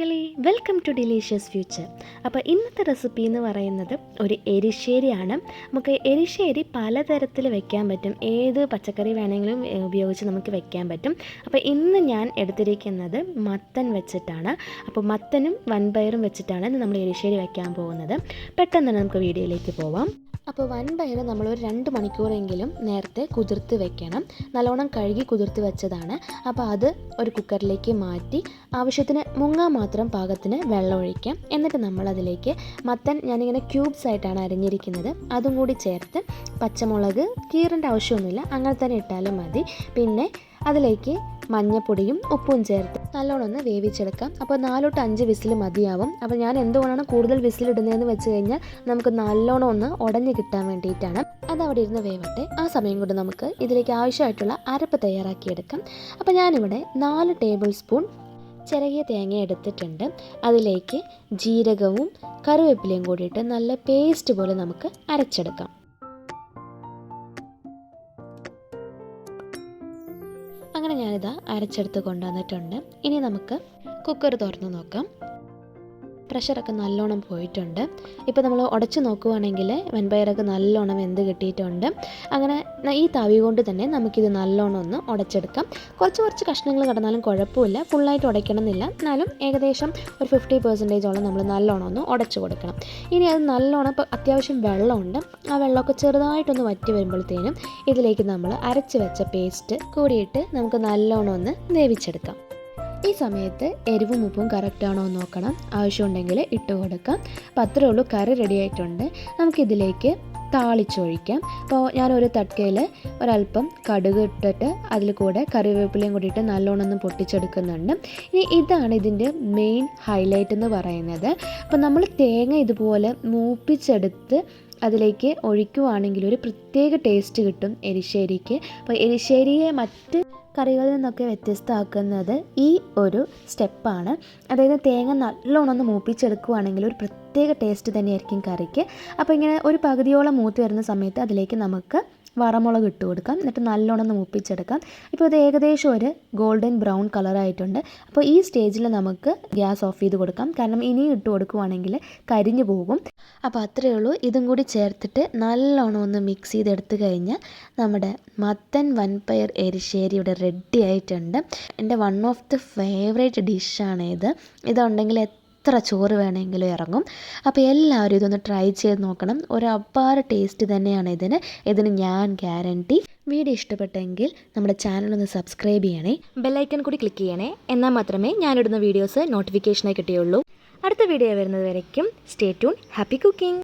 മക്കളെ welcome to delicious future അപ്പോൾ ഇന്നത്തെ റെസിപ്പി എന്ന് പറയുന്നത് ഒരു എരിശ്ശേരിയാണ്. നമുക്ക് എരിശ്ശേരി പലതരത്തിൽ വെക്കാൻ പറ്റും. ഏത് പച്ചക്കറി വേണമെങ്കിലും ഉപയോഗിച്ച് നമുക്ക് വെക്കാൻ പറ്റും. അപ്പോൾ ഇന്ന് ഞാൻ എടുത്തിരിക്കുന്നത് മത്തൻ വെച്ചിട്ടാണ്. അപ്പോൾ മത്തനും വൻപയറും വെച്ചിട്ടാണ് നമ്മൾ എരിശ്ശേരി വെക്കാൻ പോകുന്നത്. പെട്ടെന്ന് തന്നെ നമുക്ക് വീഡിയോയിലേക്ക് പോവാം. അപ്പോൾ വൻപയർ നമ്മൾ ഒരു രണ്ട് മണിക്കൂറെങ്കിലും നേരത്തെ കുതിർത്ത് വെക്കണം. നല്ലോണം കഴുകി കുതിർത്ത് വെച്ചതാണ്. അപ്പോൾ അത് ഒരു കുക്കറിലേക്ക് മാറ്റി ആവശ്യത്തിന് മുങ്ങാൻ മാത്രം പാകത്തിന് വെള്ളം ഒഴിക്കാം. എന്നിട്ട് നമ്മൾ അതിലേക്ക് മത്തൻ ഞാനിങ്ങനെ ക്യൂബ്സ് ആയിട്ടാണ് അരിഞ്ഞിരിക്കുന്നത്. അതും കൂടി ചേർത്ത് പച്ചമുളക് കീറേണ്ട ആവശ്യമൊന്നുമില്ല. അങ്ങനെ തന്നെ ഇട്ടാലും മതി. പിന്നെ അതിലേക്ക് മഞ്ഞപ്പൊടിയും ഉപ്പും ചേർത്ത് നല്ലോണം ഒന്ന് വേവിച്ചെടുക്കാം. അപ്പോൾ നാലോട്ട് അഞ്ച് വിസിൽ മതിയാവും. അപ്പോൾ ഞാൻ എന്തുകൊണ്ടാണ് കൂടുതൽ വിസിൽ ഇടുന്നതെന്ന് വെച്ച് കഴിഞ്ഞാൽ നമുക്ക് നല്ലോണം ഒന്ന് ഉടഞ്ഞു കിട്ടാൻ വേണ്ടിയിട്ടാണ്. അത് അവിടെ ഇരുന്ന് വേവട്ടെ. ആ സമയം കൊണ്ട് നമുക്ക് ഇതിലേക്ക് ആവശ്യമായിട്ടുള്ള അരപ്പ് തയ്യാറാക്കിയെടുക്കാം. അപ്പോൾ ഞാനിവിടെ നാല് ടേബിൾ സ്പൂൺ ചിറകിയ തേങ്ങ എടുത്തിട്ടുണ്ട്. അതിലേക്ക് ജീരകവും കറിവേപ്പിലയും കൂടിയിട്ട് നല്ല പേസ്റ്റ് പോലെ നമുക്ക് അരച്ചെടുക്കാം. അങ്ങനെ ഞാനിതാ അരച്ചെടുത്ത് കൊണ്ടുവന്നിട്ടുണ്ട്. ഇനി നമുക്ക് കുക്കർ തുറന്ന് നോക്കാം. പ്രഷറൊക്കെ നല്ലോണം പോയിട്ടുണ്ട്. ഇപ്പോൾ നമ്മൾ ഉടച്ച് നോക്കുവാണെങ്കിൽ വെൺപയറൊക്കെ നല്ലോണം വെന്ത് കിട്ടിയിട്ടുണ്ട്. അങ്ങനെ ഈ തവി കൊണ്ട് തന്നെ നമുക്കിത് നല്ലോണം ഒന്ന് ഉടച്ചെടുക്കാം കുറച്ച് കുറച്ച് കഷ്ണങ്ങൾ കിടന്നാലും കുഴപ്പമില്ല. ഫുള്ളായിട്ട് ഉടയ്ക്കണം എന്നില്ല എന്നാലും ഏകദേശം ഒരു ഫിഫ്റ്റി പെർസെന്റേജോളം നമ്മൾ നല്ലോണം ഒന്ന് ഉടച്ചു കൊടുക്കണം. ഇനി അത് നല്ലോണം ഇപ്പോൾ അത്യാവശ്യം വെള്ളമുണ്ട്. ആ വെള്ളമൊക്കെ ചെറുതായിട്ടൊന്ന് വറ്റി വരുമ്പോഴത്തേനും ഇതിലേക്ക് നമ്മൾ അരച്ച് വെച്ച പേസ്റ്റ് കൂടിയിട്ട് നമുക്ക് നല്ലോണം ഒന്ന് വേവിച്ചെടുക്കാം. ഈ സമയത്ത് എരിവും ഉപ്പും കറക്റ്റ് ആണോ എന്ന് നോക്കണം. ആവശ്യമുണ്ടെങ്കിൽ ഇട്ട് കൊടുക്കാം. അപ്പോൾ അത്രേ ഉള്ളൂ കറി റെഡി ആയിട്ടുണ്ട്. നമുക്കിതിലേക്ക് താളിച്ചൊഴിക്കാം. അപ്പോൾ ഞാനൊരു തട്ടയിൽ ഒരല്പം കടുക് ഇട്ടിട്ട് അതിൽ കൂടെ കറിവേപ്പിലയും കൂടിയിട്ട് നല്ലോണം പൊട്ടിച്ചെടുക്കുന്നുണ്ട്. ഇനി ഇതാണ് ഇതിന്റെ മെയിൻ ഹൈലൈറ്റ് എന്ന് പറയുന്നത്. അപ്പോൾ നമ്മൾ തേങ്ങ ഇതുപോലെ മൂപ്പിച്ചെടുത്ത് അതിലേക്ക് ഒഴിക്കുവാണെങ്കിൽ ഒരു പ്രത്യേക ടേസ്റ്റ് കിട്ടും എരിശ്ശേരിക്ക്. അപ്പോൾ എരിശ്ശേരിയെ മറ്റ് കറികളിൽ നിന്നൊക്കെ വ്യത്യസ്തമാക്കുന്നത് ഈ ഒരു സ്റ്റെപ്പാണ്. അതായത് തേങ്ങ നല്ലോണം ഒന്ന് മൂപ്പിച്ചെടുക്കുകയാണെങ്കിൽ ഒരു പ്രത്യേക ടേസ്റ്റ് തന്നെയായിരിക്കും കറിക്ക്. അപ്പോൾ ഇങ്ങനെ ഒരു പകുതിയോളം മൂത്ത് വരുന്ന സമയത്ത് അതിലേക്ക് നമുക്ക് വറമുളക് ഇട്ട് കൊടുക്കാം. എന്നിട്ട് നല്ലോണം ഒന്ന് മൂപ്പിച്ചെടുക്കാം. ഇപ്പോൾ ഇത് ഏകദേശം ഒരു ഗോൾഡൻ ബ്രൗൺ കളറായിട്ടുണ്ട് അപ്പോൾ ഈ സ്റ്റേജിൽ നമുക്ക് ഗ്യാസ് ഓഫ് ചെയ്ത് കൊടുക്കാം. കാരണം ഇനി ഇട്ട് കൊടുക്കുവാണെങ്കിൽ കരിഞ്ഞു പോകും. അപ്പോൾ അത്രയേ ഉള്ളൂ. ഇതും കൂടി ചേർത്തിട്ട് നല്ലോണം ഒന്ന് മിക്സ് ചെയ്തെടുത്ത് കഴിഞ്ഞാൽ നമ്മുടെ മത്തൻ വൻപയർ എരിശ്ശേരി ഇവിടെ റെഡി ആയിട്ടുണ്ട് എന്റെ വൺ ഓഫ് ദി ഫേവറേറ്റ് ഡിഷാണ് ഇത്. ഇതുണ്ടെങ്കിൽ എത്ര ചോറ് വേണമെങ്കിലും ഇറങ്ങും. അപ്പോൾ എല്ലാവരും ഇതൊന്ന് ട്രൈ ചെയ്ത് നോക്കണം. ഒരു അപ്പാര ടേസ്റ്റ് തന്നെയാണ് ഇതിന്. ഇതിന് ഞാൻ ഗ്യാരണ്ടി വീഡിയോ ഇഷ്ടപ്പെട്ടെങ്കിൽ നമ്മുടെ ചാനൽ ഒന്ന് സബ്സ്ക്രൈബ് ചെയ്യണേ. ബെല്ലൈക്കൺ കൂടി ക്ലിക്ക് ചെയ്യണേ. എന്നാൽ മാത്രമേ ഞാനിടുന്ന വീഡിയോസ് നോട്ടിഫിക്കേഷനായി കിട്ടിയുള്ളൂ. അടുത്ത വീഡിയോ വരുന്നത് വരയ്ക്കും. Stay tune happy cooking